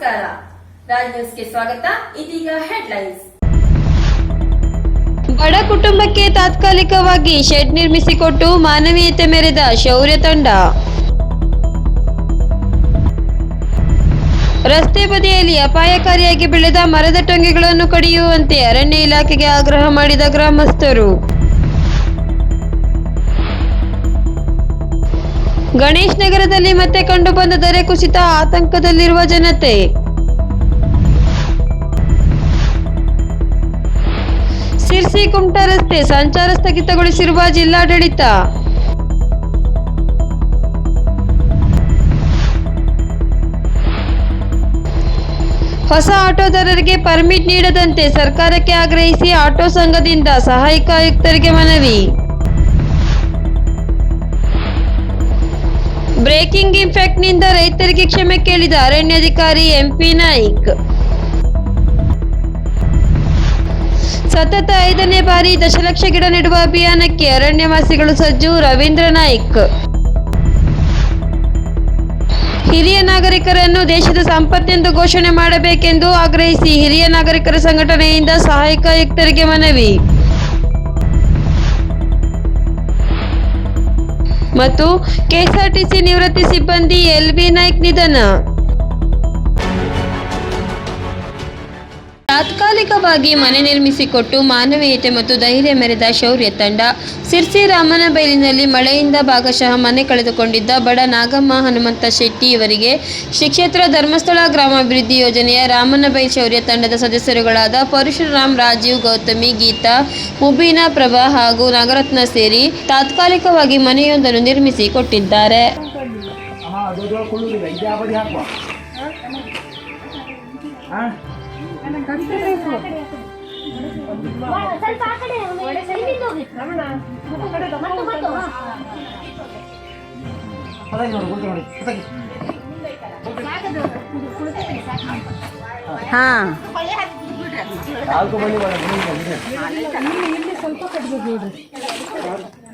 ನಮಸ್ಕಾರ. ರಾಜ್ ನ್ಯೂಸ್ಗೆ ಸ್ವಾಗತ. ಇದೀಗ ಹೆಡ್ಲೈನ್ಸ್ ಬಡ ಕುಟುಂಬಕ್ಕೆ ತಾತ್ಕಾಲಿಕವಾಗಿ ಶೆಡ್ ನಿರ್ಮಿಸಿಕೊಟ್ಟು ಮಾನವೀಯತೆ ಮೆರೆದ ಶೌರ್ಯ ತಂಡ. ರಸ್ತೆ ಬದಿಯಲ್ಲಿ ಅಪಾಯಕಾರಿಯಾಗಿ ಬೆಳೆದ ಮರದ ಟೊಂಗೆಗಳನ್ನು ಕಡಿಯುವಂತೆ ಅರಣ್ಯ ಇಲಾಖೆಗೆ ಆಗ್ರಹ ಮಾಡಿದ ಗ್ರಾಮಸ್ಥರು. ಗಣೇಶ್ ನಗರದಲ್ಲಿ ಮತ್ತೆ ಕಂಡುಬಂದ ದರೆ ಕುಸಿತ ಆತಂಕದಲ್ಲಿರುವ ಜನತೆ. ಸಿರ್ಸಿ ಕುಮಟಾ ರಸ್ತೆ ಸಂಚಾರ ಸ್ಥಗಿತಗೊಳಿಸಿರುವ ಜಿಲ್ಲಾಡಳಿತ. ಹೊಸ ಆಟೋದಾರರಿಗೆ ಪರ್ಮಿಟ್ ನೀಡದಂತೆ ಸರ್ಕಾರಕ್ಕೆ ಆಗ್ರಹಿಸಿ ಆಟೋ ಸಂಘದಿಂದ ಸಹಾಯಕ ಆಯುಕ್ತರಿಗೆ ಮನವಿ. ಬ್ರೇಕಿಂಗ್ ಇಂಪ್ಯಾಕ್ಟ್ನಿಂದ ರೈತರಿಗೆ ಕ್ಷಮೆ ಕೇಳಿದ ಅರಣ್ಯಾಧಿಕಾರಿ ಎಂಪಿ ನಾಯ್ಕ್. ಸತತ ಐದನೇ ಬಾರಿ ದಶಲಕ್ಷ ಗಿಡ ನೆಡುವ ಅಭಿಯಾನಕ್ಕೆ ಅರಣ್ಯವಾಸಿಗಳು ಸಜ್ಜು ರವೀಂದ್ರ ನಾಯ್ಕ್. ಹಿರಿಯ ನಾಗರಿಕರನ್ನು ದೇಶದ ಸಂಪತ್ತೆಂದು ಘೋಷಣೆ ಮಾಡಬೇಕೆಂದು ಆಗ್ರಹಿಸಿ ಹಿರಿಯ ನಾಗರಿಕರ ಸಂಘಟನೆಯಿಂದ ಸಹಾಯಕ ಆಯುಕ್ತರಿಗೆ ಮನವಿ. ಮತ್ತು ಕೆಎಸ್ಆರ್ಟಿಸಿ ನಿವೃತ್ತಿ ಸಿಬ್ಬಂದಿ ಎಲ್ಬಿ ನಾಯ್ಕ್ ನಿಧನ ತಾತ್ಕಾಲಿಕವಾಗಿ ಮನೆ ನಿರ್ಮಿಸಿಕೊಟ್ಟು ಮಾನವೀಯತೆ ಮತ್ತು ಧೈರ್ಯ ಮೆರೆದ ಶೌರ್ಯ ತಂಡ, ಸಿರ್ಸಿ ರಾಮನಬೈಲಿನಲ್ಲಿ ಮಳೆಯಿಂದ ಭಾಗಶಃ ಮನೆ ಕಳೆದುಕೊಂಡಿದ್ದ ಬಡ ನಾಗಮ್ಮ ಹನುಮಂತ ಶೆಟ್ಟಿ ಇವರಿಗೆ ಶ್ರೀ ಕ್ಷೇತ್ರ ಧರ್ಮಸ್ಥಳ ಗ್ರಾಮಾಭಿವೃದ್ಧಿ ಯೋಜನೆಯ ರಾಮನಬೈಲ್ ಶೌರ್ಯ ತಂಡದ ಸದಸ್ಯರುಗಳಾದ ಪರಶುರಾಮ್, ರಾಜೀವ್, ಗೌತಮಿ, ಗೀತಾ ಮುಬೀನಾ ಪ್ರಭಾ ಹಾಗೂ ನಾಗರತ್ನ ಸೇರಿ ತಾತ್ಕಾಲಿಕವಾಗಿ ಮನೆಯೊಂದನ್ನು ನಿರ್ಮಿಸಿ ಕೊಟ್ಟಿದ್ದಾರೆ. ಹಾ? ದೊಡ್ಡ ಕೊಳ್ಳುವುದಿಲ್ಲ ಇದು ಯಾವ ಬದಿ ಹಾಕುವ ಹಾ ಸ್ವಲ್ಪ ಆ ಕಡೆ ಇಲ್ಲಿಂದ ಹೋಗಿ. ಮತ್ತು ಮತ್ತು ಪದಾಗಿ ನೋಡಿ ಗುಂಟು ನೋಡಿ ಪದಾಗಿ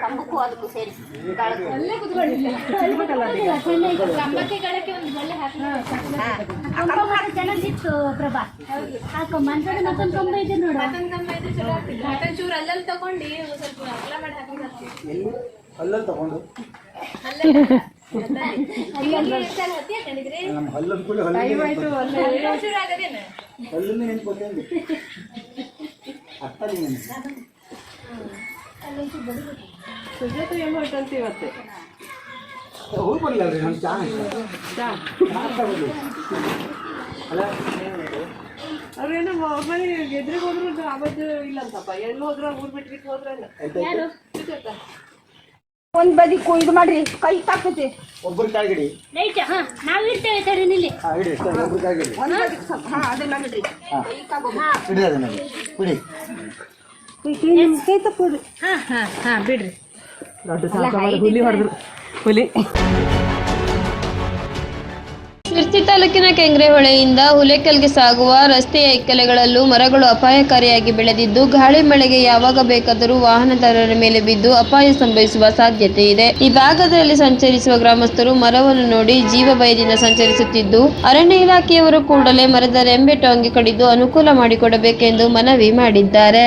ಅಣ್ಣಯ್ಯ, ಅದಕ್ಕೂ ಸೇರಿ. ಕಂಬಕ್ಕೆ. ಕಂಬ ತಗೊಂಡು ಹಲ್ಲದ ಕೂಡ ಹಲ್ಲಿಂದ ಹಲ್ಲಿಂದ ಏನು ಬರಲಿಲ್ಲ ರೀ ನಮ್ಮ ಚಾ ಚಾ ತಗೊಳ್ಳಿ ಅಲ್ಲ ಅವ್ರೇನು ಮನೆ ಗೆದ್ರಿಗೆ ಹೋದ್ರು ಆವತ್ತು ಇಲ್ಲ ಅಂತಪ್ಪ ಎಲ್ಲಿ ಹೋದ್ರ ಊರ್ ಬಿಟ್ಟು ಹೋದ್ರ ಒಂದ್ ಬದಿ ಕುಯ್ದು ಇದು ಮಾಡ್ರಿ ಕೈ ತಾಕತಿ ಒಬ್ಬರು ಕಾಯ್ಗಿಡಿ ರೈಟ್ ಹಾ ನಾವು ಇರ್ತೇವೆ ಸರ್ ಇಲ್ಲಿ ಹಾಂ ಒಬ್ಬರು ಕಾಯ್ಗಿಡಿ ಒಂದ್ ಬದಿ ಸ್ವಲ್ಪ ಹಾ ಅದನ್ನ ಬಿಡ್ರಿ. ಹಾ ಅದನ್ನ ಬಿಡಿ. ಕೈ ತಪ್ಪುಡ್ರಿ ಹಾ ಹಾ ಹಾ ಬಿಡ್ರಿ. ಹುಲಿ ಹೊಡೆದ್ರು. ಹುಲಿ. ಶಿರ್ಸಿ ತಾಲೂಕಿನ ಕೆಂಗ್ರೆಹೊಳೆಯಿಂದ ಹುಲೆಕಲ್ಗೆ ಸಾಗುವ ರಸ್ತೆಯ ಇಕ್ಕೆಲೆಗಳಲ್ಲೂ ಮರಗಳು ಅಪಾಯಕಾರಿಯಾಗಿ ಬೆಳೆದಿದ್ದು ಗಾಳಿ ಮಳೆಗೆ ಯಾವಾಗ ಬೇಕಾದರೂ ವಾಹನದಾರರ ಮೇಲೆ ಬಿದ್ದು ಅಪಾಯ ಸಂಭವಿಸುವ ಸಾಧ್ಯತೆ ಇದೆ. ಈ ಭಾಗದಲ್ಲಿ ಸಂಚರಿಸುವ ಗ್ರಾಮಸ್ಥರು ಮರವನ್ನು ನೋಡಿ ಜೀವ ಭಯದಿಂದ ಸಂಚರಿಸುತ್ತಿದ್ದು ಅರಣ್ಯ ಇಲಾಖೆಯವರು ಕೂಡಲೇ ಮರದ ರೆಂಬೆ ಟಾಂಗಿ ಕಡಿದು ಅನುಕೂಲ ಮಾಡಿಕೊಡಬೇಕೆಂದು ಮನವಿ ಮಾಡಿದ್ದಾರೆ.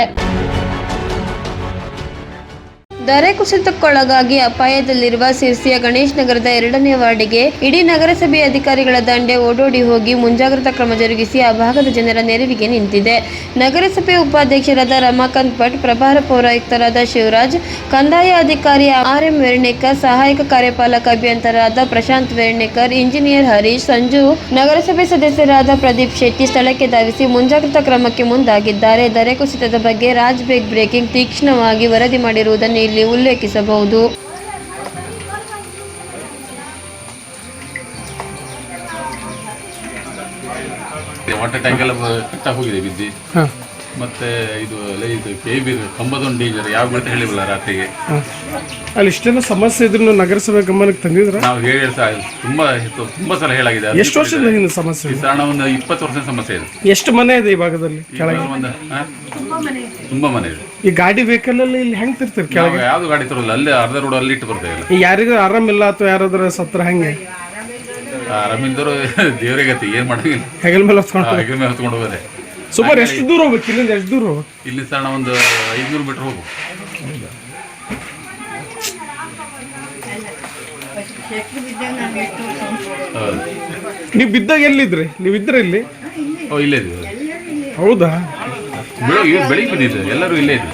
ದರೆ ಕುಸಿತಕ್ಕೊಳಗಾಗಿ ಅಪಾಯದಲ್ಲಿರುವ ಸಿರ್ಸಿಯ ಗಣೇಶ್ ನಗರದ ಎರಡನೇ ವಾರ್ಡಿಗೆ ಇಡೀ ನಗರಸಭೆ ಅಧಿಕಾರಿಗಳ ದಂಡೆ ಓಡೋಡಿ ಹೋಗಿ ಮುಂಜಾಗ್ರತಾ ಕ್ರಮ ಜರುಗಿಸಿ ಆ ಭಾಗದ ಜನರ ನೆರವಿಗೆ ನಿಂತಿದೆ. ನಗರಸಭೆ ಉಪಾಧ್ಯಕ್ಷರಾದ ರಮಾಕಾಂತ್ ಭಟ್, ಪ್ರಭಾರ ಪೌರಾಯುಕ್ತರಾದ ಶಿವರಾಜ್, ಕಂದಾಯ ಅಧಿಕಾರಿ ಆರ್ ಎಂ ವೆರ್ಣೇಕರ್, ಸಹಾಯಕ ಕಾರ್ಯಪಾಲಕ ಅಭಿಯಂತರಾದ ಪ್ರಶಾಂತ್ ವೆರ್ಣೇಕರ್, ಇಂಜಿನಿಯರ್ ಹರೀಶ್, ಸಂಜು ನಗರಸಭೆ ಸದಸ್ಯರಾದ ಪ್ರದೀಪ್ ಶೆಟ್ಟಿ ಸ್ಥಳಕ್ಕೆ ಧಾವಿಸಿ ಮುಂಜಾಗ್ರತಾ ಕ್ರಮಕ್ಕೆ ಮುಂದಾಗಿದ್ದಾರೆ. ದರೆ ಕುಸಿತದ ಬಗ್ಗೆ ರಾಜ್ ಬೇಗ್ ಬ್ರೇಕಿಂಗ್ ತೀಕ್ಷ್ಣವಾಗಿ ವರದಿ ಮಾಡಿರುವುದನ್ನು ಇಲ್ಲಿ ಉಲ್ಲೇಖಿಸಬಹುದು. ವಾಟರ್ ಟ್ಯಾಂಕ್ ಎಲ್ಲ ಕಿತ್ತ ಹೋಗಿದೆ ಬಿದ್ದು. ಮತ್ತೆ ಇದು ಇದು ಕೆ ಬಿ ಕಂಬದೊಂದು ಡೇಂಜರ್ ಯಾವ ಅಂತ ಹೇಳಿಲ್ಲ ರಾತ್ರಿಗೆ? ಅಲ್ಲಿ ಇಷ್ಟೆಲ್ಲ ಸಮಸ್ಯೆ ಇದ್ರು ನಗರಸಭೆ ಗಮನಕ್ಕೆ ತಂದಿದ್ರು? ನಾವು ಹೇಳಿ ಸಹ ತುಂಬಾ ತುಂಬಾ ಸಲ ಹೇಳಾಗಿದೆ. ಅದು ಎಷ್ಟು ವರ್ಷದಿಂದ ಹಿಂದೆ ಸಮಸ್ಯೆ ಈ ಇದೆ? ಕಾರಣ ಒಂದು ಇಪ್ಪತ್ತು ವರ್ಷದ ಸಮಸ್ಯೆ ಇದೆ. ಎಷ್ಟು ಮನೆ ಇದೆ ಈ ಭಾಗದಲ್ಲಿ ಈಗ ಕೆಳಗೆ? ಒಂದು ಹಾ? ತುಂಬಾ ಮನೆ ಇದೆ. ಈ ಗಾಡಿ ವೆಹಿಕಲ್ ಅಲ್ಲಿ ಇಲ್ಲಿ ಹೆಂಗ್ ತಿರ್ತೀರಿ ನಾವು ಕೆಳಗೆ? ಯಾವ್ದು ಗಾಡಿ ತರೋಲ್ಲ ಅಲ್ಲೇ ಅರ್ಧ ರೋಡ್ ಅಲ್ಲಿ ಇಟ್ಟು ಬರ್ತೇವೆ ಇಲ್ಲ. ಯಾರಿಗೂ ಆರಾಮಿಲ್ಲ ಅಥವಾ ಯಾರಾದ್ರೂ ಸತ್ರ ಹೆಂಗೆ? ರವೀಂದ್ರ ದೇವರಿಗೆ ಗತಿ ಏನ್ ಮಾಡೋಂಗಿಲ್ಲ ಹೆಗಲ್ ಮೇಲೆ ಹೊತ್ಕೊಂಡು ಹೆಗಲ್ ಮೇಲೆ ಹೊತ್ಕೊಂಡು ಹೋಗೋದೆ. ಸುಮಾರು ಎಷ್ಟು ದೂರ ಹೋಗ್ಬೇಕು? ಇಲ್ಲಿಂದ ಎಷ್ಟು ದೂರ ಹೋಗ್ಬೇಕು? ಇಲ್ಲಿ ಸಣ್ಣ ಒಂದು ಐದ್ನೂರು ಮೀಟರ್ ಹೋಗು. ಹೌದು. ನೀವು ಬಿದ್ದಾಗ ಎಲ್ಲಿದ್ರಿ? ನೀವು ಇದ್ರೆ ಇಲ್ಲಿ? ಓ ಇಲ್ಲೇ ಹೌದಾ? ಬೆಳಗ್ಗೆ ಬೆಳಿಗ್ಗೆ ಬಂದಿದ್ದು ಎಲ್ಲರೂ ಇಲ್ಲೇ ಇದ್ವಿ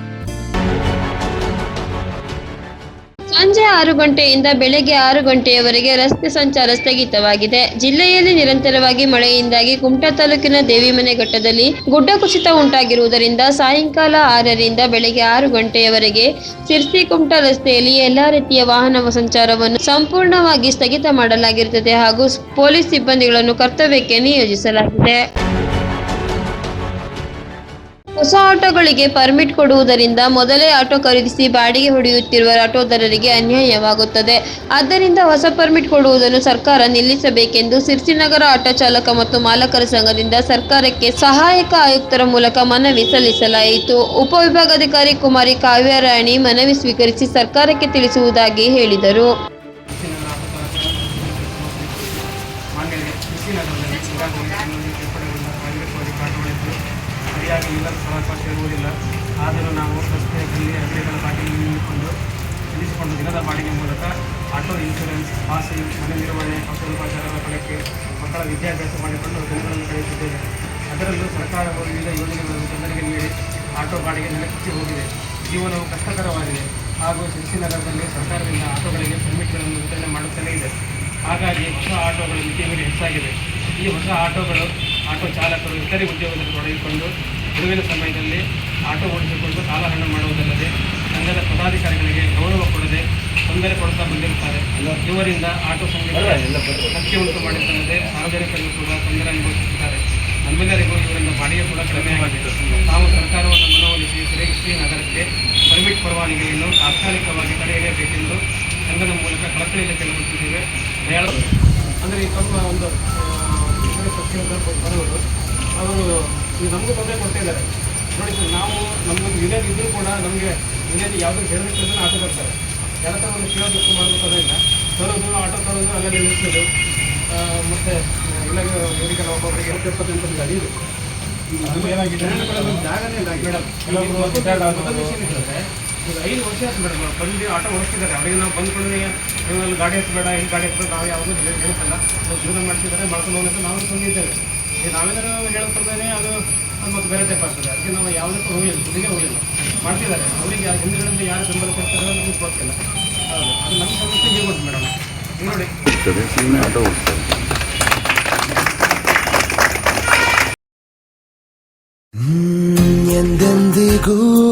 ಸಂಜೆ ಆರು ಗಂಟೆಯಿಂದ ಬೆಳಗ್ಗೆ ಆರು ಗಂಟೆಯವರೆಗೆ ರಸ್ತೆ ಸಂಚಾರ ಸ್ಥಗಿತವಾಗಿದೆ. ಜಿಲ್ಲೆಯಲ್ಲಿ ನಿರಂತರವಾಗಿ ಮಳೆಯಿಂದಾಗಿ ಕುಮಟಾ ತಾಲೂಕಿನ ದೇವಿಮನೆ ಘಟ್ಟದಲ್ಲಿ ಗುಡ್ಡ ಕುಸಿತ ಉಂಟಾಗಿರುವುದರಿಂದ ಸಾಯಂಕಾಲ ಆರರಿಂದ ಬೆಳಗ್ಗೆ ಆರು ಗಂಟೆಯವರೆಗೆ ಸಿರ್ಸಿ ಕುಮಟಾ ರಸ್ತೆಯಲ್ಲಿ ಎಲ್ಲಾ ರೀತಿಯ ವಾಹನ ಸಂಚಾರವನ್ನು ಸಂಪೂರ್ಣವಾಗಿ ಸ್ಥಗಿತ ಮಾಡಲಾಗಿರುತ್ತದೆ ಹಾಗೂ ಪೊಲೀಸ್ ಸಿಬ್ಬಂದಿಗಳನ್ನು ಕರ್ತವ್ಯಕ್ಕೆ ನಿಯೋಜಿಸಲಾಗಿದೆ. ಹೊಸ ಆಟೋಗಳಿಗೆ ಪರ್ಮಿಟ್ ಕೊಡುವುದರಿಂದ ಮೊದಲೇ ಆಟೋ ಖರೀದಿಸಿ ಬಾಡಿಗೆ ಹೊಡೆಯುತ್ತಿರುವ ಆಟೋದಾರರಿಗೆ ಅನ್ಯಾಯವಾಗುತ್ತದೆ. ಆದ್ದರಿಂದ ಹೊಸ ಪರ್ಮಿಟ್ ಕೊಡುವುದನ್ನು ಸರ್ಕಾರ ನಿಲ್ಲಿಸಬೇಕೆಂದು ಸಿರ್ಸಿನಗರ ಆಟೋ ಚಾಲಕ ಮತ್ತು ಮಾಲಕರ ಸಂಘದಿಂದ ಸರ್ಕಾರಕ್ಕೆ ಸಹಾಯಕ ಆಯುಕ್ತರ ಮೂಲಕ ಮನವಿ ಸಲ್ಲಿಸಲಾಯಿತು. ಉಪವಿಭಾಗಾಧಿಕಾರಿ ಕುಮಾರಿ ಕಾವ್ಯರಾಣಿ ಮನವಿ ಸ್ವೀಕರಿಸಿ ಸರ್ಕಾರಕ್ಕೆ ತಿಳಿಸುವುದಾಗಿ ಹೇಳಿದರು. ಇರುವುದಿಲ್ಲ. ಆದರೂ ನಾವು ರಸ್ತೆಯಲ್ಲಿ ಅಂಗಡಿಗಳ ಬಾಡಿಗೆ ನಿಂತುಕೊಂಡು ನಿಲ್ಲಿಸಿಕೊಂಡು ದಿನದ ಬಾಡಿಗೆ ಮೂಲಕ ಆಟೋ ಇನ್ಶೂರೆನ್ಸ್, ಪಾಸಿ ಮನೆ ನಿರ್ವಹಣೆ ಕೌಶಲ್ಯೋಪಚಾರಗಳ ಬಳಕೆ ಮಕ್ಕಳ ವಿದ್ಯಾಭ್ಯಾಸ ಮಾಡಿಕೊಂಡು ದಿನಗಳನ್ನು ಕಳೆಯುತ್ತಿದ್ದೇವೆ. ಅದರಲ್ಲೂ ಸರ್ಕಾರವು ವಿವಿಧ ಯೋಜನೆಗಳನ್ನು ಜನರಿಗೆ ನೀಡಿ ಆಟೋ ಬಾಡಿಗೆ ನೆಲಕ್ಕೆ ಹೋಗಿದೆ. ಜೀವನವು ಕಷ್ಟಕರವಾಗಿದೆ. ಹಾಗೂ ನಗರದಲ್ಲಿ ಸರ್ಕಾರದಿಂದ ಆಟೋಗಳಿಗೆ ಪರ್ಮಿಟ್ಗಳನ್ನು ವಿತರಣೆ ಮಾಡುತ್ತಲೇ ಇದೆ. ಹಾಗಾಗಿ ಹೊಸ ಆಟೋಗಳ ಮಿತಿ ಹೆಚ್ಚಾಗಿದೆ. ಈ ಹೊಸ ಆಟೋಗಳು ಆಟೋ ಚಾಲಕರು ಇತರೆ ಉದ್ಯೋಗದಲ್ಲಿ ತೊಡಗಿಕೊಂಡು ಬಿಡುವಿನ ಸಮಯದಲ್ಲಿ ಆಟೋ ಓಡಿಸಿಕೊಂಡು ಕಾಲಹರಣ ಮಾಡುವುದಲ್ಲದೆ ಸಂಘದ ಪದಾಧಿಕಾರಿಗಳಿಗೆ ಗೌರವ ಕೊಡದೆ ತೊಂದರೆ ಕೊಡ್ತಾ ಬಂದಿರುತ್ತಾರೆ. ಇವರಿಂದ ಆಟೋ ಸಂಘಕ್ಕೆ ಶಕ್ತಿ ಉಂಟು ಮಾಡಿದ್ದಲ್ಲದೆ ಸಾರ್ವಜನಿಕರಿಗೂ ಕೂಡ ತೊಂದರೆ ಅನುಭವಿಸುತ್ತಿದ್ದಾರೆ. ನಮ್ಮೆಲ್ಲರಿಗೂ ಇವರಿಂದ ಬಾಡಿಗೆ ಕೂಡ ಕಡಿಮೆಯಾಗಿದೆ ತಾವು ಸರ್ಕಾರವನ್ನು ಮನವೊಲಿಸಿ ಶ್ರೀ ಶ್ರೀನಗರಕ್ಕೆ ಪರ್ಮಿಟ್ ಪರವಾನಗಿಯನ್ನು ತಾತ್ಕಾಲಿಕವಾಗಿ ತಡೆಯಲೇಬೇಕೆಂದು ಸಂಘದ ಮೂಲಕ ಕಳಕಳಿಯಲ್ಲಿ ಕೇಳಿಕೊಟ್ಟಿದ್ದೇವೆ ದಯಾಳು ಅಂದರೆ ತಮ್ಮ ಒಂದು ಅವರು ಈ ನಮಗೂ ತೊಂದರೆ ಕೊಡ್ತಾ ಇದ್ದಾರೆ. ನೋಡಿ ಸರ್ ನಾವು ನಮ್ಮೊಂದು ವಿಲೇಜ್ ಇದ್ದರೂ ಕೂಡ ನಮಗೆ ವಿಲೇಜ್ ಯಾವುದೇ ಹೇಳಬೇಕು ಅಂದರೆ ಆಟೋ ಬರ್ತಾರೆ. ಯಾರ ಹತ್ರ ಒಂದು ಕೇಳಬೇಕು ಮಾಡಬೇಕು ಇಲ್ಲ. ತರೋದು ಆಟೋ ತರೋದು ಅಲ್ಲೇ ನಿಲ್ಲಿಸೋದು ಮತ್ತು ಎಲ್ಲ ವೇದಿಕೆ ಒಬ್ಬೊಬ್ಬರಿಗೆ ಎಪ್ಪತ್ತೆಂಟು ಗಾಡಿ ಇದೆ. ಅದು ಏನಾಗಿದೆ? ಜಾಗನೇ ಇಲ್ಲ ಮೇಡಮ್ ಈಗ ಐದು ವರ್ಷ ಆಯ್ತು ಮೇಡಮ್ ಬಂದು ಆಟೋ ಓಡಿಸ್ತಿದ್ದಾರೆ. ಅವರಿಗೆ ನಾವು ಬಂದ್ಕೊಂಡು ಗಾಡಿ ಹತ್ತಬೇಡ ಏನು ಗಾಡಿ ಹತ್ತಬೇಡ ನಾವು ಯಾವುದೂ ಹೇಳ್ತಲ್ಲ ಜೀವನ ಮಾಡ್ತಿದ್ದಾರೆ ಮಾಡ್ಕೊಂಡು ಹೋಗ್ಬೇಕು. ನಾವು ಬಂದಿದ್ದೇವೆ ಈಗ ನಾವೇನಾದ್ರು ಹೇಳ್ಕೊಡ್ತಾನೆ ಅದು ಮತ್ತು ಬೇರೆ ಟೈಪ್ ಆಗ್ತದೆ. ಅದಕ್ಕೆ ನಾವು ಯಾವುದಕ್ಕೂ ಹೋಗಿಲ್ಲ ಹುಡುಗಿಗೆ ಹೋಗಿಲ್ಲ. ಮಾಡ್ತಿದ್ದಾರೆ. ಅವರಿಗೆ ಹಿಂದಿನಿಂದ ಯಾರು ಬೆಂಬಲ ಕೊಡ್ತಾರೋ ನಮಗೆ ಗೊತ್ತಿಲ್ಲ. ಹೌದು. ನಮ್ಮ ಸಮಸ್ಯೆ ಹೀಗೆ ಬಂತು ಮೇಡಮ್. ನೋಡಿ. ಎಂದೆಂದಿಗೂ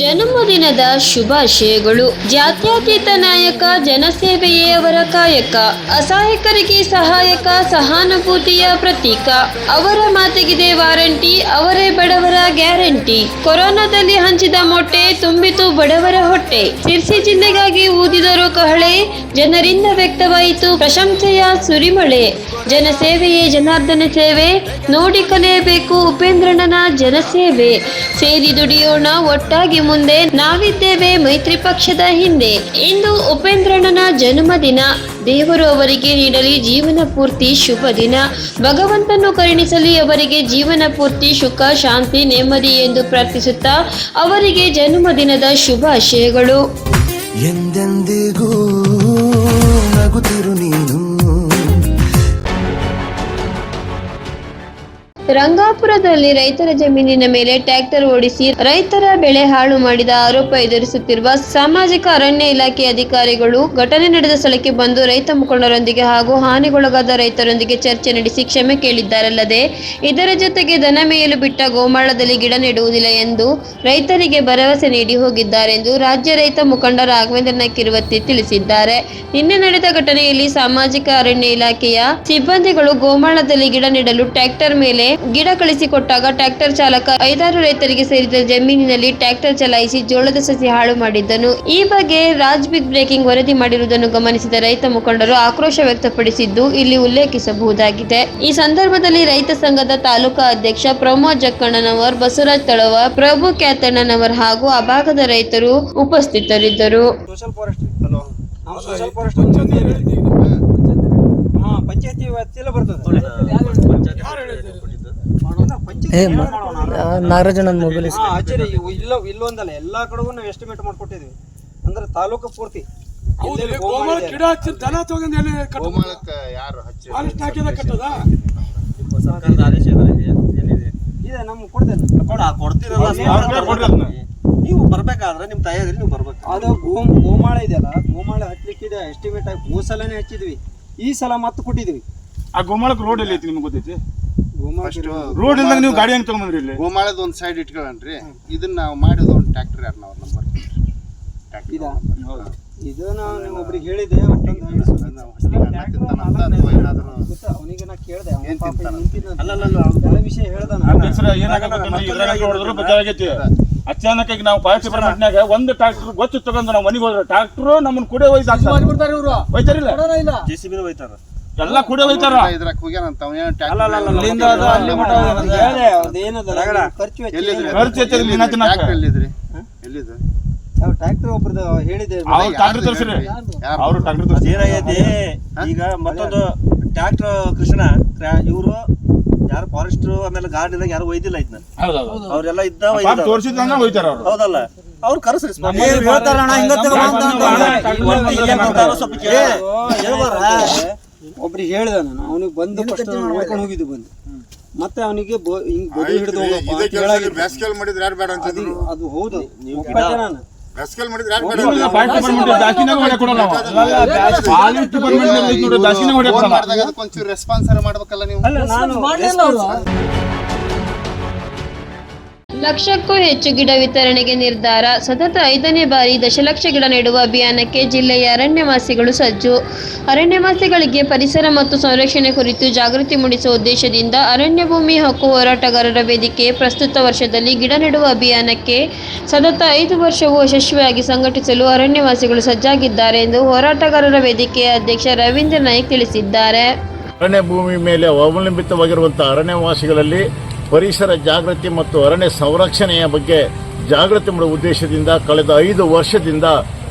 ಜನ್ಮದಿನದ ಶುಭಾಶಯಗಳು. ಜಾತ್ಯತೀತ ನಾಯಕ, ಜನಸೇವೆಯೇ ಅವರ ಕಾಯಕ, ಅಸಹಾಯಕರಿಗೆ ಸಹಾಯಕ, ಸಹಾನುಭೂತಿಯ ಪ್ರತೀಕ. ಅವರ ಮಾತಿಗಿದೆ ವಾರಂಟಿ, ಅವರೇ ಬಡವರ ಗ್ಯಾರಂಟಿ. ಕೊರೋನಾದಲ್ಲಿ ಹಂಚಿದ ಮೊಟ್ಟೆ ತುಂಬಿತು ಬಡವರ ಹೊಟ್ಟೆ. ಸಿರ್ಸಿ ಜಿಲ್ಲೆಗಾಗಿ ಊದಿದರು ಕಹಳೆ, ಜನರಿಂದ ವ್ಯಕ್ತವಾಯಿತು ಪ್ರಶಂಸೆಯ ಸುರಿಮಳೆ. ಜನಸೇವೆಯೇ ಜನಾರ್ದನ ಸೇವೆ, ನೋಡಿ ಕಲಿಯಬೇಕು ಉಪೇಂದ್ರಣ್ಣನ ಜನಸೇವೆ. ಸೇರಿ ದುಡಿಯೋಣ ಒಟ್ಟಾಗಿ ಮುಂದೆ ನಾವಿದ್ದೇವೆ ಮೈತ್ರಿ ಪಕ್ಷದ ಹಿಂದೆ. ಇಂದು ಉಪೇಂದ್ರಣ್ಣನ ಜನ್ಮದಿನ ದೇವರು ಅವರಿಗೆ ನೀಡಲಿ ಜೀವನ ಪೂರ್ತಿ ಶುಭ ದಿನ. ಭಗವಂತನು ಕರುಣಿಸಲಿ ಅವರಿಗೆ ಜೀವನ ಪೂರ್ತಿ ಸುಖ, ಶಾಂತಿ, ನೆಮ್ಮದಿ ಎಂದು ಪ್ರಾರ್ಥಿಸುತ್ತಾ ಅವರಿಗೆ ಜನ್ಮದಿನದ ಶುಭಾಶಯಗಳು ಎಂದೆಂದಿಗೂ ನಗುತ್ತಿರು ನೀನು. ರಂಗಾಪುರದಲ್ಲಿ ರೈತರ ಜಮೀನಿನ ಮೇಲೆ ಟ್ರ್ಯಾಕ್ಟರ್ ಓಡಿಸಿ ರೈತರ ಬೆಳೆ ಹಾಳು ಮಾಡಿದ ಆರೋಪ ಎದುರಿಸುತ್ತಿರುವ ಸಾಮಾಜಿಕ ಅರಣ್ಯ ಇಲಾಖೆ ಅಧಿಕಾರಿಗಳು ಘಟನೆ ನಡೆದ ಸ್ಥಳಕ್ಕೆ ಬಂದು ರೈತ ಮುಖಂಡರೊಂದಿಗೆ ಹಾಗೂ ಹಾನಿಗೊಳಗಾದ ರೈತರೊಂದಿಗೆ ಚರ್ಚೆ ನಡೆಸಿ ಕ್ಷಮೆ ಕೇಳಿದ್ದಾರಲ್ಲದೆ ಇದರ ಜೊತೆಗೆ ದನ ಮೇಯಲು ಬಿಟ್ಟ ಗೋಮಾಳದಲ್ಲಿ ಗಿಡ ನೆಡುವುದಿಲ್ಲ ಎಂದು ರೈತರಿಗೆ ಭರವಸೆ ನೀಡಿ ಹೋಗಿದ್ದಾರೆಂದು ರಾಜ್ಯ ರೈತ ಮುಖಂಡ ರಾಘವೇಂದ್ರನ ಕಿರುವತ್ತಿ ತಿಳಿಸಿದ್ದಾರೆ. ನಿನ್ನೆ ನಡೆದ ಘಟನೆಯಲ್ಲಿ ಸಾಮಾಜಿಕ ಅರಣ್ಯ ಇಲಾಖೆಯ ಸಿಬ್ಬಂದಿಗಳು ಗೋಮಾಳದಲ್ಲಿ ಗಿಡ ನೆಡಲು ಟ್ರ್ಯಾಕ್ಟರ್ ಮೇಲೆ ಗಿಡ ಕಳಿಸಿಕೊಟ್ಟಾಗ ಟ್ರ್ಯಾಕ್ಟರ್ ಚಾಲಕ ಐದಾರು ರೈತರಿಗೆ ಸೇರಿದ ಜಮೀನಿನಲ್ಲಿ ಟ್ರ್ಯಾಕ್ಟರ್ ಚಲಾಯಿಸಿ ಜೋಳದ ಸಸಿ ಹಾಳು ಮಾಡಿದ್ದನು. ಈ ಬಗ್ಗೆ ರಾಜ್ ಬಿಗ್ ಬ್ರೇಕಿಂಗ್ ವರದಿ ಮಾಡಿರುವುದನ್ನು ಗಮನಿಸಿದ ರೈತ ಮುಖಂಡರು ಆಕ್ರೋಶ ವ್ಯಕ್ತಪಡಿಸಿದ್ದು ಇಲ್ಲಿ ಉಲ್ಲೇಖಿಸಬಹುದಾಗಿದೆ. ಈ ಸಂದರ್ಭದಲ್ಲಿ ರೈತ ಸಂಘದ ತಾಲೂಕಾ ಅಧ್ಯಕ್ಷ ಪ್ರಮೋದ್ ಜಕ್ಕಣ್ಣನವರ್ ಬಸವರಾಜ್ ತಳವ ಪ್ರಭು ಕ್ಯಾತಣ್ಣನವರ್ ಹಾಗೂ ಆ ಭಾಗದ ರೈತರು ಉಪಸ್ಥಿತರಿದ್ದರು. ಪಂಚಾಯತಿ ವ್ಯಾಪ್ತಿಯಲ್ಲ ಬರ್ತದೆ. ನಾಗರಾಜನ ಮೊಬೈಲ್ ಹಾ ಆಚಾರ್ಯ ಇವು ಇಲ್ಲ ಇಲ್ಲೊಂದಲ್ಲ ಎಲ್ಲಾ ಕಡೆಗೂ ನಾವು ಎಸ್ಟಿಮೇಟ್ ಮಾಡ್ಕೊಟ್ಟಿದ್ವಿ. ಅಂದ್ರೆ ತಾಲೂಕು ಪೂರ್ತಿ. ಎಲ್ಲೆಲ್ಲಿ ಗೋಮಾಳ ಇದೆ. ಗಿಡ ಹಚ್ಚಿ ದನ ತಗೊಂಡು ಎಲ್ಲಿ ಫಾರೆಸ್ಟ್ ಹಾಕಿದ ಕಟ್ಟದ? ಇದೆ ನಮ್ಗೆ ಕೊಡ್ತೇನೆ. ನೀವು ಬರ್ಬೇಕಾದ್ರೆ ನಿಮ್ ತಯಾರಿ ನೀವು ಬರ್ಬೇಕು. ಅದು ಗೋ ಗೋಮಾಳ ಇದೆಯಲ್ಲ ಗೋಮಾಳ ಹಚ್ಚಲಿಕ್ಕಿದೆ ಎಸ್ಟಿಮೇಟ್ ಆಗಿ ಗೋಸಲನೇ ಸಲನೇ ಹಚ್ಚಿದ್ವಿ. ಈ ಸಲ ಮತ್ತೆ ಕೊಟ್ಟಿದ್ವಿ. ಆ ಗೋಮಾಳಕ್ಕೆ ರೋಡ್ ಎಲ್ಲಿ ಐತಿ ನಿಮ್ಗೆ ಗೊತ್ತೈತಿ? ರೋಡ್ ಇಲ್ದಾಗ ನೀವು ಗಾಡಿ ಹೆಂಗ್ ತಗೊಂಡ್ರಿ ಇಲ್ಲಿ? ಗೋಮಾಳದ ಒಂದ್ ಸೈಡ್ ಇಟ್ಕೊಳ್ಳನ್ರಿ ಇದನ್ನ ನಾವು ಮಾಡಿದ ಒಂದು ಟ್ರ್ಯಾಕ್ಟರ್ ಯಾರು ನಾವು ನಂಬರ್ ಇದ? ಇದು ನಾನು ನೀವು ಒಬ್ರಿಗೆ ಹೇಳಿದೆ? ಅವನಿಗೆ ನಾ ಕೇಳಿದೆ ವಿಷಯ ಹೇಳ್ದ ಅಚಾನಕ್ ನಾವು ಫೈರ್ ಡಿಪಾರ್ಟ್ಮೆಂಟ್ನಾಗ ಒಂದು ಟ್ರಾಕ್ಟರ್ ಗೊತ್ತು ತಗೊಂಡು ನಾವು ಮನೆಗೆ ಹೋದ್ರೆ ಟ್ರಾಕ್ಟರ್ ನಮ್ಮನ್ನ ಕೂಡ ಒಯ್ದು ಒಯ್ತಾರಿಲ್ಲ? ಜೆಸಿಬಿನ ಹೋಯ್ತಾರ ಎಲ್ಲ ಕುಡಿಯ ಒಯ್ತಾರ ಇದ್ರಾಗ ಹೋಗ್ಯಾನಂತ ಅವ ಏನೋ ಅಲ್ಲಿಂದ ಅದು ಅಲ್ಲಿ ಮಟ ಹೋಗಿದೆ. ಹೇಳ್ದೆ, ಅವ್ರ್ದು ಏನದಲ್ಲ, ಖರ್ಚು ವೆಚ್ಚ ಏನು? ಖರ್ಚು ಹೆಚ್ಚಿದೆ ದಿನ ತಿನ್ನಕ್ಕೆ. ಟ್ರ್ಯಾಕ್ಟರ್ ಎಲ್ಲಿದ್ರಿ ಎಲ್ಲಿದ್ದು ಯಾವ ಟ್ರ್ಯಾಕ್ಟರ್ ಒಬ್ರದ್ದು ಹೇಳಿದೆ ಅವ್ರು ಟ್ರಾಕ್ಟರ್ ತೋರಿಸ್ರಿ ಯಾರು ಅವ್ರು ಟ್ರಾಕ್ಟರ್ ತೋರಿಸ್ರಿ ಏನಾಗೈತಿ ಈಗ ಮತ್ತೊಂದು ಟ್ರಾಕ್ಟರ್ ಕೃಷ್ಣ ಇವರು ಯಾರು ಫಾರೆಸ್ಟ್ ಆಮೇಲೆ ಗಾರ್ಡನ್ ಯಾರು ಒಯ್ದಿಲ್ಲ ಇದನ್ನ ಹೌದೌದು ಅವ್ರೆಲ್ಲ ಇದ್ದ ಹೋಯ್ತಾರ ಅವ್ರು ಹೌದಲ್ಲ ಅವ್ರು ಕರೆಸ್ರಿ ಹೇಳ್ತಾರಣ್ಣ, ಅಂತ. ಸ್ವಲ್ಪ ಕೇಳಿ. ಒಬ್ರಿಗೆ ಹೇಳ್ದೆ ನಾನು ಅವನಿಗೆ ಬಂದು ಫಸ್ಟ್ ನೋಡ್ಕೊಂಡು ಹೋಗಿದ್ದು ಬಂದು. ಮತ್ತೆ ಅವನಿಗೆ ಹಿಂಗ್ ಬದಿ ಹಿಡಿದು ಹೋಗಪ್ಪ ಅಂತ ಮಾಡಿದ್ರೆ ಯಾರು ಬೇಡ ಅದು ಅದು ಹೌದು ನಾನು. ಬ್ಯಾಸ್ಕೆಲ್ ಮಾಡಿದ್ರೆ ಯಾರು ಬೇಡ ಡಿಪಾರ್ಟ್ಮೆಂಟ್ ಕೊಡಲ್ಲ ಡಿಪಾರ್ಟ್ಮೆಂಟ್ ಕೊಡಲ್ಲ ರೆಸ್ಪಾನ್ಸ್ ಮಾಡ್ಬೇಕಲ್ಲ ನೀವು? ಅಲ್ಲ ನಾನು ಲಕ್ಷಕ್ಕೂ ಹೆಚ್ಚು ಗಿಡ ವಿತರಣೆಗೆ ನಿರ್ಧಾರ. ಸತತ ಐದನೇ ಬಾರಿ ದಶಲಕ್ಷ ಗಿಡ ನೆಡುವ ಅಭಿಯಾನಕ್ಕೆ ಜಿಲ್ಲೆಯ ಅರಣ್ಯವಾಸಿಗಳು ಸಜ್ಜು. ಅರಣ್ಯವಾಸಿಗಳಿಗೆ ಪರಿಸರ ಮತ್ತು ಸಂರಕ್ಷಣೆ ಕುರಿತು ಜಾಗೃತಿ ಮೂಡಿಸುವ ಉದ್ದೇಶದಿಂದ ಅರಣ್ಯ ಭೂಮಿ ಹಕ್ಕು ಹೋರಾಟಗಾರರ ವೇದಿಕೆ ಪ್ರಸ್ತುತ ವರ್ಷದಲ್ಲಿ ಗಿಡ ನೆಡುವ ಅಭಿಯಾನಕ್ಕೆ ಸತತ ಐದು ವರ್ಷವೂ ಯಶಸ್ವಿಯಾಗಿ ಸಂಘಟಿಸಲು ಅರಣ್ಯವಾಸಿಗಳು ಸಜ್ಜಾಗಿದ್ದಾರೆ ಎಂದು ಹೋರಾಟಗಾರರ ವೇದಿಕೆಯ ಅಧ್ಯಕ್ಷ ರವೀಂದ್ರ ನಾಯ್ಕ ತಿಳಿಸಿದ್ದಾರೆ. ಅರಣ್ಯ ಭೂಮಿ ಮೇಲೆ ಅವಲಂಬಿತವಾಗಿರುವಂತಹ ಅರಣ್ಯವಾಸಿಗಳಲ್ಲಿ ಪರಿಸರ ಜಾಗೃತಿ ಮತ್ತು ಅರಣ್ಯ ಸಂರಕ್ಷಣೆಯ ಬಗ್ಗೆ ಜಾಗೃತಿ ಮಾಡುವ ಉದ್ದೇಶದಿಂದ ಕಳೆದ ಐದು ವರ್ಷದಿಂದ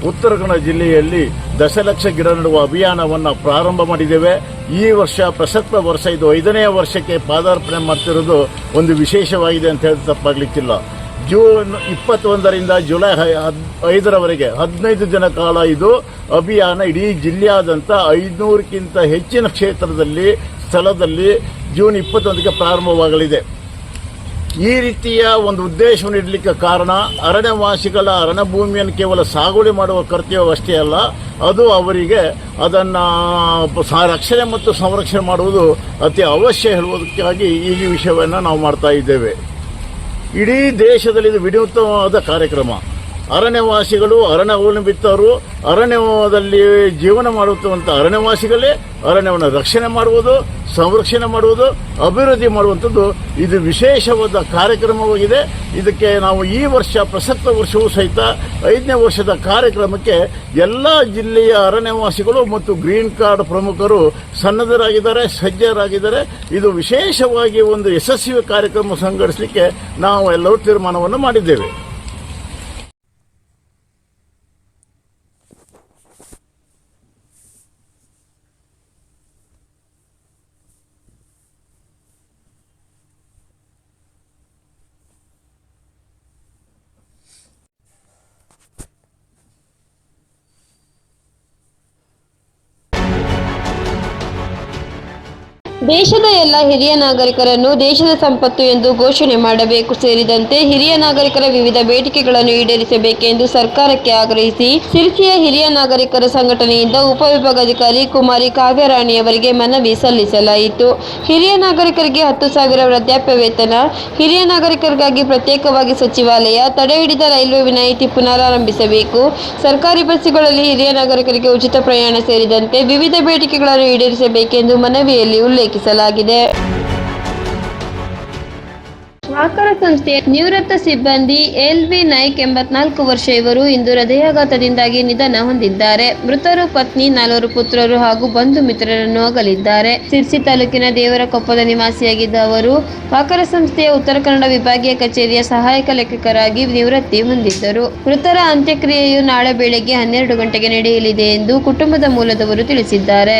ಉತ್ತರ ಕನ್ನಡ ಜಿಲ್ಲೆಯಲ್ಲಿ ದಶಲಕ್ಷ ಗಿಡ ನೆಡುವ ಅಭಿಯಾನವನ್ನು ಪ್ರಾರಂಭ ಮಾಡಿದ್ದೇವೆ. ಈ ವರ್ಷ ಪ್ರಸಕ್ತ ವರ್ಷ, ಇದು ಐದನೇ ವರ್ಷಕ್ಕೆ ಪಾದಾರ್ಪಣೆ ಮಾಡ್ತಿರೋದು ಒಂದು ವಿಶೇಷವಾಗಿದೆ ಅಂತ ಹೇಳಿ ತಪ್ಪಾಗಲಿಕ್ಕಿಲ್ಲ. ಜೂನ್ ಇಪ್ಪತ್ತೊಂದರಿಂದ ಜುಲೈ ಐದರವರೆಗೆ ಹದಿನೈದು ದಿನ ಕಾಲ ಇದು ಅಭಿಯಾನ. ಇಡೀ ಜಿಲ್ಲೆಯಾದಂಥ ಐದುನೂರಕ್ಕಿಂತ ಹೆಚ್ಚಿನ ಕ್ಷೇತ್ರದಲ್ಲಿ, ಸ್ಥಳದಲ್ಲಿ ಜೂನ್ ಇಪ್ಪತ್ತೊಂದಕ್ಕೆ ಪ್ರಾರಂಭವಾಗಲಿದೆ. ಈ ರೀತಿಯ ಒಂದು ಉದ್ದೇಶವನ್ನು ಇಡಲಿಕ್ಕೆ ಕಾರಣ ಅರಣ್ಯವಾಸಿಗಳ ಅರಣ್ಯ ಭೂಮಿಯನ್ನು ಕೇವಲ ಸಾಗುವಳಿ ಮಾಡುವ ಕರ್ತವ್ಯವಷ್ಟೇ ಅಲ್ಲ, ಅದು ಅವರಿಗೆ ಅದನ್ನು ರಕ್ಷಣೆ ಮತ್ತು ಸಂರಕ್ಷಣೆ ಮಾಡುವುದು ಅತಿ ಅವಶ್ಯ ಹೇಳುವುದಕ್ಕಾಗಿ ಈ ವಿಷಯವನ್ನು ನಾವು ಮಾಡ್ತಾ ಇದ್ದೇವೆ. ಇಡೀ ದೇಶದಲ್ಲಿ ಇದು ವಿನೂತವಾದ ಕಾರ್ಯಕ್ರಮ. ಅರಣ್ಯವಾಸಿಗಳು ಅರಣ್ಯ ಅವಲಂಬಿತವರು ಅರಣ್ಯದಲ್ಲಿ ಜೀವನ ಮಾಡುವಂಥ ಅರಣ್ಯವಾಸಿಗಳೇ ಅರಣ್ಯವನ್ನು ರಕ್ಷಣೆ ಮಾಡುವುದು, ಸಂರಕ್ಷಣೆ ಮಾಡುವುದು, ಅಭಿವೃದ್ಧಿ ಮಾಡುವಂಥದ್ದು ಇದು ವಿಶೇಷವಾದ ಕಾರ್ಯಕ್ರಮವಾಗಿದೆ. ಇದಕ್ಕೆ ನಾವು ಈ ವರ್ಷ, ಪ್ರಸಕ್ತ ವರ್ಷವೂ ಸಹಿತ ಐದನೇ ವರ್ಷದ ಕಾರ್ಯಕ್ರಮಕ್ಕೆ ಎಲ್ಲ ಜಿಲ್ಲೆಯ ಅರಣ್ಯವಾಸಿಗಳು ಮತ್ತು ಗ್ರೀನ್ ಕಾರ್ಡ್ ಪ್ರಮುಖರು ಸನ್ನದ್ಧರಾಗಿದ್ದಾರೆ, ಸಜ್ಜರಾಗಿದ್ದಾರೆ. ಇದು ವಿಶೇಷವಾಗಿ ಒಂದು ಯಶಸ್ವಿ ಕಾರ್ಯಕ್ರಮ ಸಂಘಟಿಸಲಿಕ್ಕೆ ನಾವು ಎಲ್ಲರೂ ತೀರ್ಮಾನವನ್ನು ಮಾಡಿದ್ದೇವೆ. ದೇಶದ ಎಲ್ಲ ಹಿರಿಯ ನಾಗರಿಕರನ್ನು ದೇಶದ ಸಂಪತ್ತು ಎಂದು ಘೋಷಣೆ ಮಾಡಬೇಕು ಸೇರಿದಂತೆ ಹಿರಿಯ ನಾಗರಿಕರ ವಿವಿಧ ಬೇಡಿಕೆಗಳನ್ನು ಈಡೇರಿಸಬೇಕೆಂದು ಸರ್ಕಾರಕ್ಕೆ ಆಗ್ರಹಿಸಿ ಸಿರ್ಸಿಯ ಹಿರಿಯ ನಾಗರಿಕರ ಸಂಘಟನೆಯಿಂದ ಉಪವಿಭಾಗಾಧಿಕಾರಿ ಕುಮಾರಿ ಕಾವ್ಯರಾಣಿಯವರಿಗೆ ಮನವಿ ಸಲ್ಲಿಸಲಾಯಿತು. ಹಿರಿಯ ನಾಗರಿಕರಿಗೆ ಹತ್ತು ಸಾವಿರ ವೃದ್ಧಾಪ್ಯ ವೇತನ ಹಿರಿಯ ನಾಗರಿಕರಿಗಾಗಿ ಪ್ರತ್ಯೇಕವಾಗಿ ಸಚಿವಾಲಯ ತಡೆ ಹಿಡಿದ ರೈಲ್ವೆ ವಿನಾಯಿತಿ ಪುನರಾರಂಭಿಸಬೇಕು. ಸರ್ಕಾರಿ ಬಸ್ಸುಗಳಲ್ಲಿ ಹಿರಿಯ ನಾಗರಿಕರಿಗೆ ಉಚಿತ ಪ್ರಯಾಣ ಸೇರಿದಂತೆ ವಿವಿಧ ಬೇಡಿಕೆಗಳನ್ನು ಈಡೇರಿಸಬೇಕೆಂದು ಮನವಿಯಲ್ಲಿ ಉಲ್ಲೇಖಿಸಲಾಗಿದೆ ವಾಕರ ಸಂಸ್ಥೆಯ ನಿವೃತ್ತ ಸಿಬ್ಬಂದಿ ಎಲ್ ವಿ ನಾಯ್ಕ್ ಎಂಬತ್ನಾಲ್ಕು ವರ್ಷ ಇವರು ಇಂದು ಹೃದಯಾಘಾತದಿಂದಾಗಿ ನಿಧನ ಹೊಂದಿದ್ದಾರೆ. ಮೃತರು ಪತ್ನಿ, ನಾಲ್ವರು ಪುತ್ರರು ಹಾಗೂ ಬಂಧು ಮಿತ್ರರನ್ನು ಅಗಲಿದ್ದಾರೆ. ಸಿರ್ಸಿ ತಾಲೂಕಿನ ದೇವರಕೊಪ್ಪದ ನಿವಾಸಿಯಾಗಿದ್ದ ಅವರು ವಾಕರ ಸಂಸ್ಥೆಯ ಉತ್ತರ ಕನ್ನಡ ವಿಭಾಗೀಯ ಕಚೇರಿಯ ಸಹಾಯಕ ಲೇಖಕರಾಗಿ ನಿವೃತ್ತಿ ಹೊಂದಿದ್ದರು. ಮೃತರ ಅಂತ್ಯಕ್ರಿಯೆಯು ನಾಳೆ ಬೆಳಗ್ಗೆ ಹನ್ನೆರಡು ಗಂಟೆಗೆ ನಡೆಯಲಿದೆ ಎಂದು ಕುಟುಂಬದ ಮೂಲದವರು ತಿಳಿಸಿದ್ದಾರೆ.